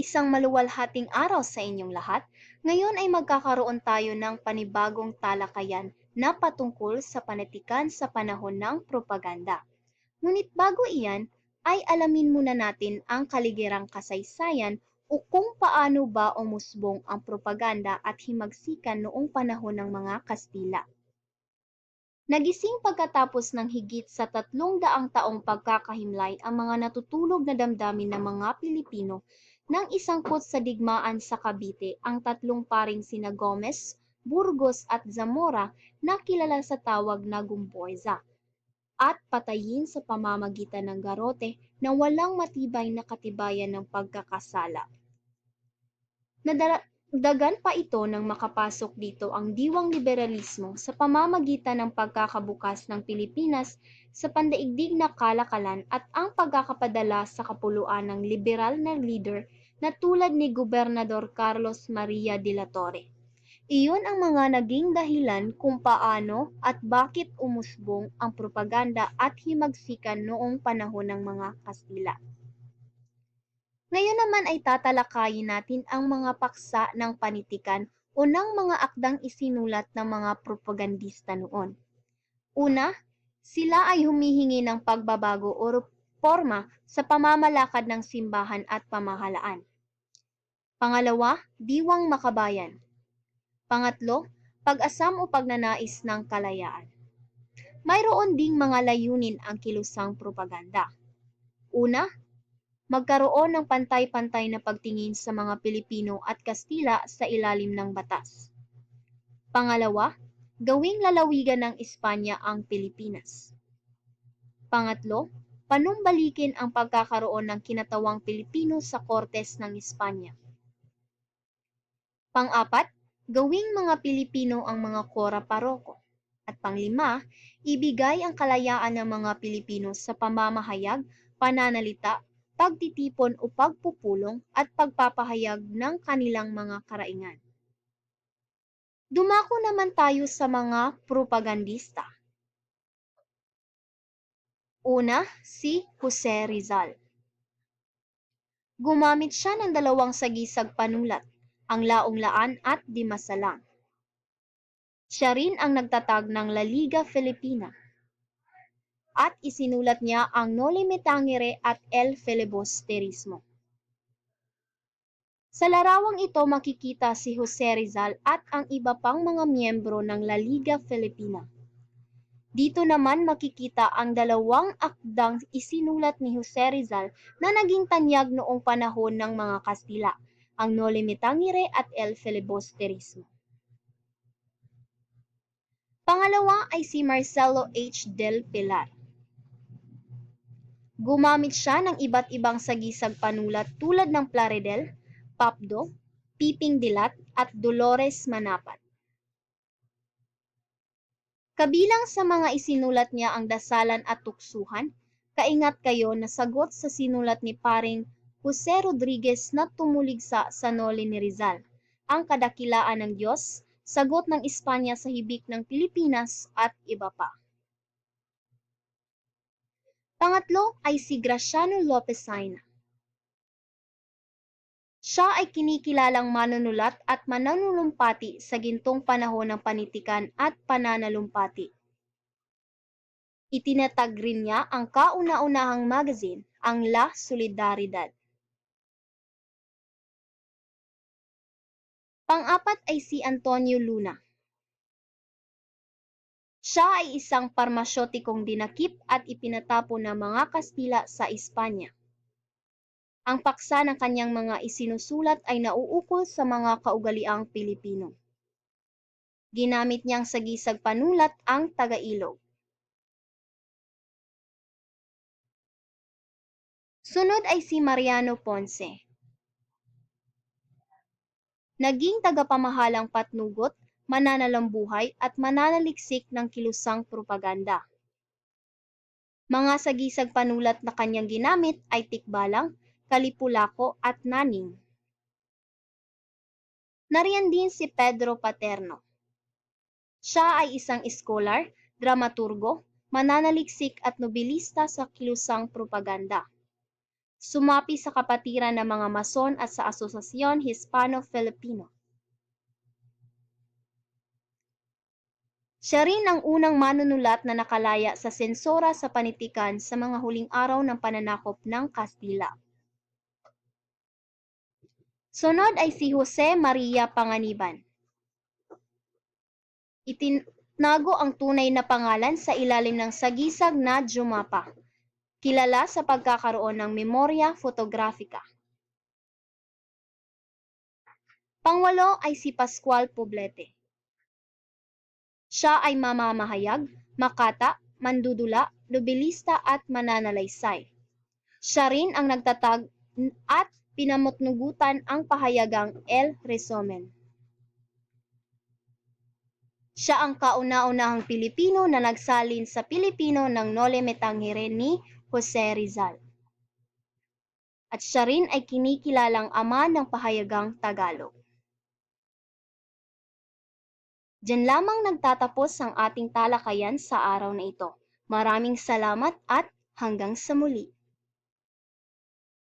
Isang maluwalhating araw sa inyong lahat. Ngayon ay magkakaroon tayo ng panibagong talakayan na patungkol sa panitikan sa panahon ng propaganda. Ngunit bago iyan, ay alamin muna natin ang kaligirang kasaysayan o kung paano ba umusbong ang propaganda at himagsikan noong panahon ng mga Kastila. Nagising pagkatapos ng higit sa tatlong daang taong pagkakahimlay ang mga natutulog na damdamin ng mga Pilipino nang isangkot sa digmaan sa Cavite ang tatlong paring sina Gomez, Burgos at Zamora na kilala sa tawag na Gumboza at patayin sa pamamagitan ng garote na walang matibay na katibayan ng pagkakasala. Nadagdagan pa ito nang makapasok dito ang diwang liberalismo sa pamamagitan ng pagkakabukas ng Pilipinas sa pandaigdig na kalakalan at ang pagkakapadala sa kapuluan ng liberal na leader na tulad ni Gobernador Carlos Maria de la Torre. Iyon ang mga naging dahilan kung paano at bakit umusbong ang propaganda at himagsikan noong panahon ng mga Kastila. Ngayon naman ay tatalakayin natin ang mga paksa ng panitikan o ng mga akdang isinulat ng mga propagandista noon. Una, sila ay humihingi ng pagbabago o reforma sa pamamalakad ng simbahan at pamahalaan. Pangalawa, diwang makabayan. Pangatlo, pag-asam o pagnanais ng kalayaan. Mayroon ding mga layunin ang kilusang propaganda. Una, magkaroon ng pantay-pantay na pagtingin sa mga Pilipino at Kastila sa ilalim ng batas. Pangalawa, gawing lalawigan ng Espanya ang Pilipinas. Pangatlo, panumbalikin ang pagkakaroon ng kinatawang Pilipino sa Kortes ng Espanya. Pang-apat, gawing mga Pilipino ang mga kora paroko. At panglima, ibigay ang kalayaan ng mga Pilipino sa pamamahayag, pananalita, pagtitipon o pagpupulong at pagpapahayag ng kanilang mga karaingan. Dumako naman tayo sa mga propagandista. Una, si Jose Rizal. Gumamit siya ng dalawang sagisag panulat, ang Laong-Laan at Dimasalang. Siya rin ang nagtatag ng La Liga Filipina at isinulat niya ang Noli Me Tangere at El Filibusterismo. Sa larawang ito makikita si Jose Rizal at ang iba pang mga miyembro ng La Liga Filipina. Dito naman makikita ang dalawang akdang isinulat ni Jose Rizal na naging tanyag noong panahon ng mga Kastila, ang Noli Me Tangere at El Filibusterismo. Pangalawa ay si Marcelo H. Del Pilar. Gumamit siya ng iba't ibang sagisag panulat tulad ng Plaridel, Papdo, Piping Dilat at Dolores Manapat. Kabilang sa mga isinulat niya ang dasalan at tuksuhan, kaingat kayo na sagot sa sinulat ni paring Jose Rodriguez na tumuligsa sa Noli ni Rizal, ang kadakilaan ng Diyos, sagot ng Espanya sa hibik ng Pilipinas at iba pa. Pangatlo ay si Graciano Lopez Saina. Siya ay kinikilalang manunulat at mananulumpati sa gintong panahon ng panitikan at pananalumpati. Itinatag rin niya ang kauna-unahang magazine, ang La Solidaridad. Pang-apat ay si Antonio Luna. Siya ay isang parmasyotikong dinakip at ipinatapon ng mga Kastila sa Espanya. Ang paksa ng kanyang mga isinusulat ay nauukol sa mga kaugaliang Pilipino. Ginamit niyang sagisag panulat ang Tagailog. Sunod ay si Mariano Ponce. Naging tagapamahalang patnugot, mananalambuhay at mananaliksik ng kilusang propaganda. Mga sagisag panulat na kanyang ginamit ay tikbalang, kalipulako at naning. Nariyan din si Pedro Paterno. Siya ay isang scholar, dramaturgo, mananaliksik at nobilista sa kilusang propaganda. Sumapi sa kapatiran ng mga Mason at sa Asosasyon Hispano-Filipino. Siya rin ang unang manunulat na nakalaya sa sensora sa panitikan sa mga huling araw ng pananakop ng Kastila. Sunod ay si Jose Maria Panganiban. Itinago ang tunay na pangalan sa ilalim ng sagisag na Jumapa, kilala sa pagkakaroon ng memorya fotografika. Pangwalo ay si Pascual Poblete. Siya ay mamamahayag, makata, mandudula, nobilista at mananalaysay. Siya rin ang nagtatag at pinamutnugutan ang pahayagang El Resumen. Siya ang kauna-unahang Pilipino na nagsalin sa Pilipino ng Noli Me Tangere ni Jose Rizal. At siya rin ay kinikilalang ama ng pahayagang Tagalog. Diyan lamang nagtatapos ang ating talakayan sa araw na ito. Maraming salamat at hanggang sa muli.